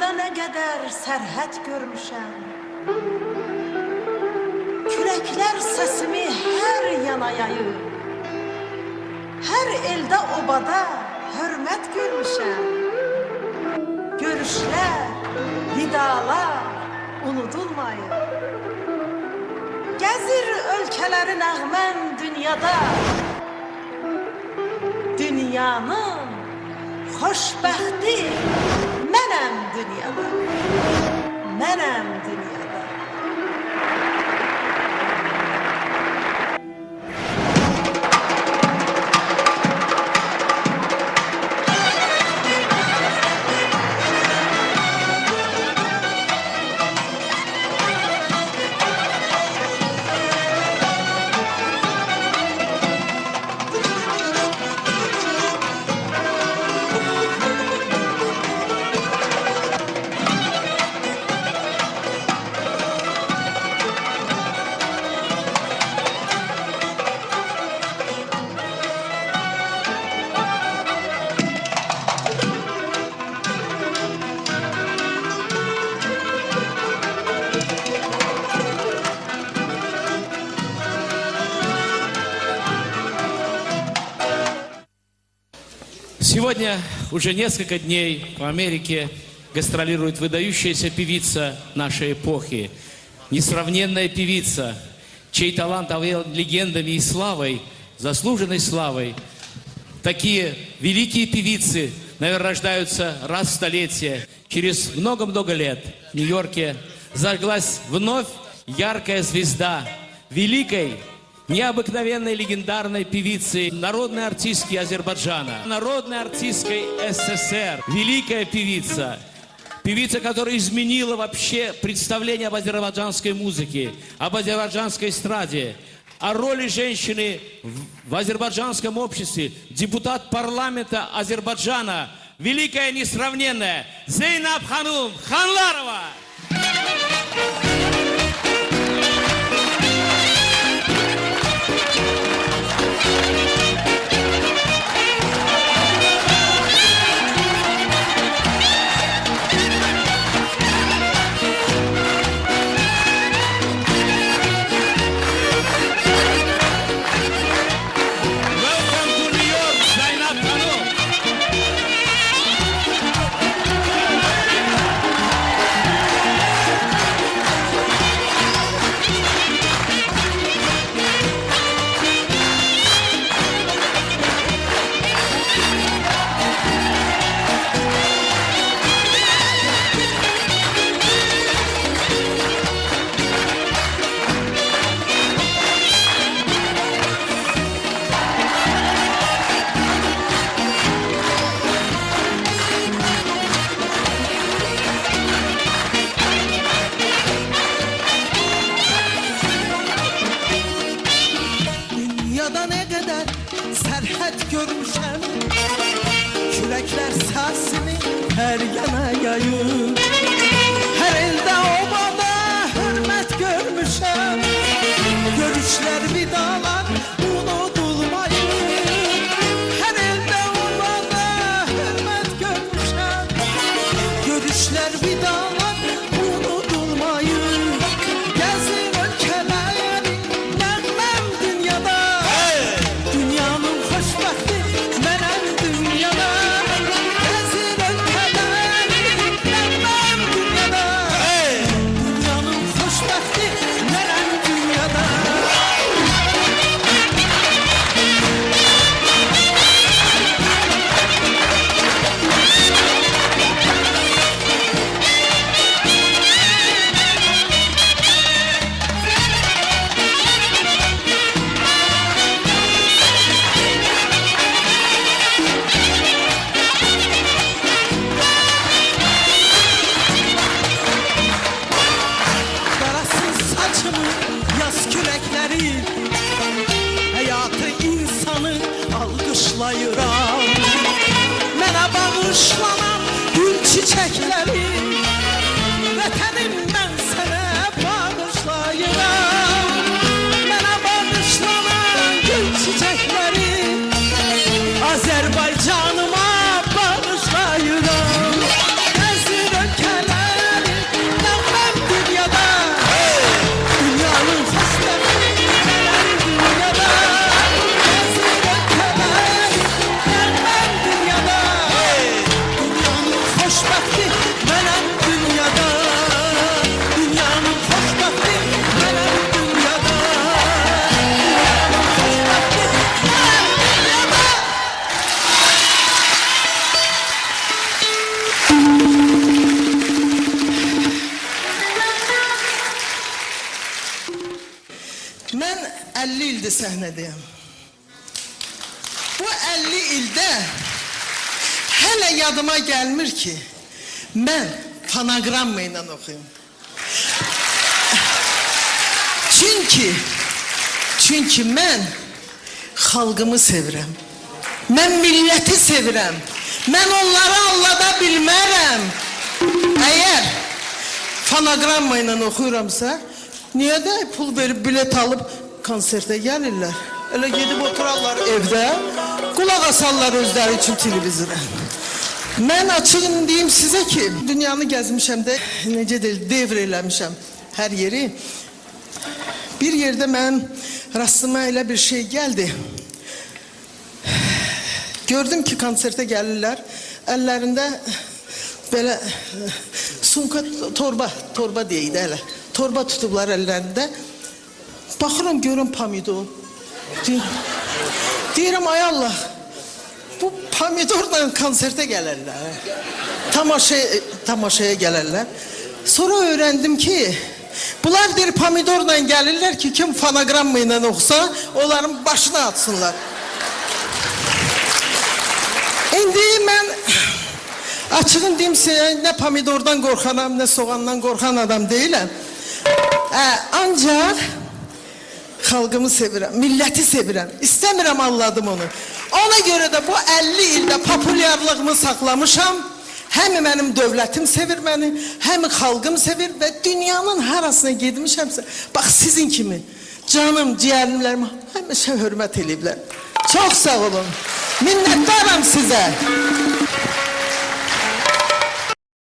ne kadar serhet görmüşem. Kürekler sesimi her yana yayır Her elde obada hürmet görmüşem. Görüşler, vidalar unutulmayır Gezir ülkelerin ağmen dünyada. Dünyanın xoşbəxti Сегодня уже несколько дней по Америке гастролирует выдающаяся певица нашей эпохи, несравненная певица, чей талант овеял легендами и славой, заслуженной славой. Такие великие певицы, наверное, рождаются раз в столетие. Через много-много лет в Нью-Йорке зажглась вновь яркая звезда великой необыкновенной легендарной певицы, народной артистки Азербайджана, народной артисткой СССР, великая певица, певица, которая изменила вообще представление об азербайджанской музыке, об азербайджанской эстраде, о роли женщины в азербайджанском обществе, депутат парламента Азербайджана, великая несравненная Зейнаб Ханум Ханларова. Kadar serhet görmüşem. Kürekler sesini her yana yayır. Her elde obada hürmet görmüşem. Görüşler ildir səhnədəyəm. Bu 50 ildə hələ yadıma gəlmir ki, mən fonogramma ilə oxuyum. Çünki çünki mən xalqımı sevirəm. Mən milləti sevirəm. Mən onları allada bilmərəm. Əgər fonogramma ilə oxuyuramsa, niyə də pul verib bilet alıb konsertə gəlirlər? Elə gedib oturarlar evdə, qulaq asarlar özləri üçün televizora. Mən açığını deyim sizə ki, dünyanı gəzmişəm də, necə deyil, devr eləmişəm hər yeri. Bir yerdə mən rastıma elə bir şey gəldi. Gördüm ki, konsertə gəlirlər. Əllərində belə e, sumka torba, torba də elə. Torba tutublar əllərində. Baxıram görüm pomidor. Deyirəm, deyirəm ay Allah. Bu pomidorla konsertə gələrlər. Tamaşaya, tamaşaya gələrlər. Sonra öğrendim ki bunlar deyir pomidorla gəlirlər ki kim fonogramma ilə oxusa onların başına atsınlar. İndi mən açığın deyim sizə nə pomidordan qorxanam, nə soğandan qorxan adam deyiləm. Ə, ancaq xalqımı sevirəm, milləti sevirəm. İstəmirəm anladım onu. Ona görə də bu 50 ildə populyarlığımı saxlamışam. Həm mənim dövlətim sevir məni, həm xalqım sevir və dünyanın harasına getmişəmsə, bax sizin kimi canım, ciyərimlərim həmişə hörmət eləyiblər. Çox sağ olun. Minnətdaram sizə.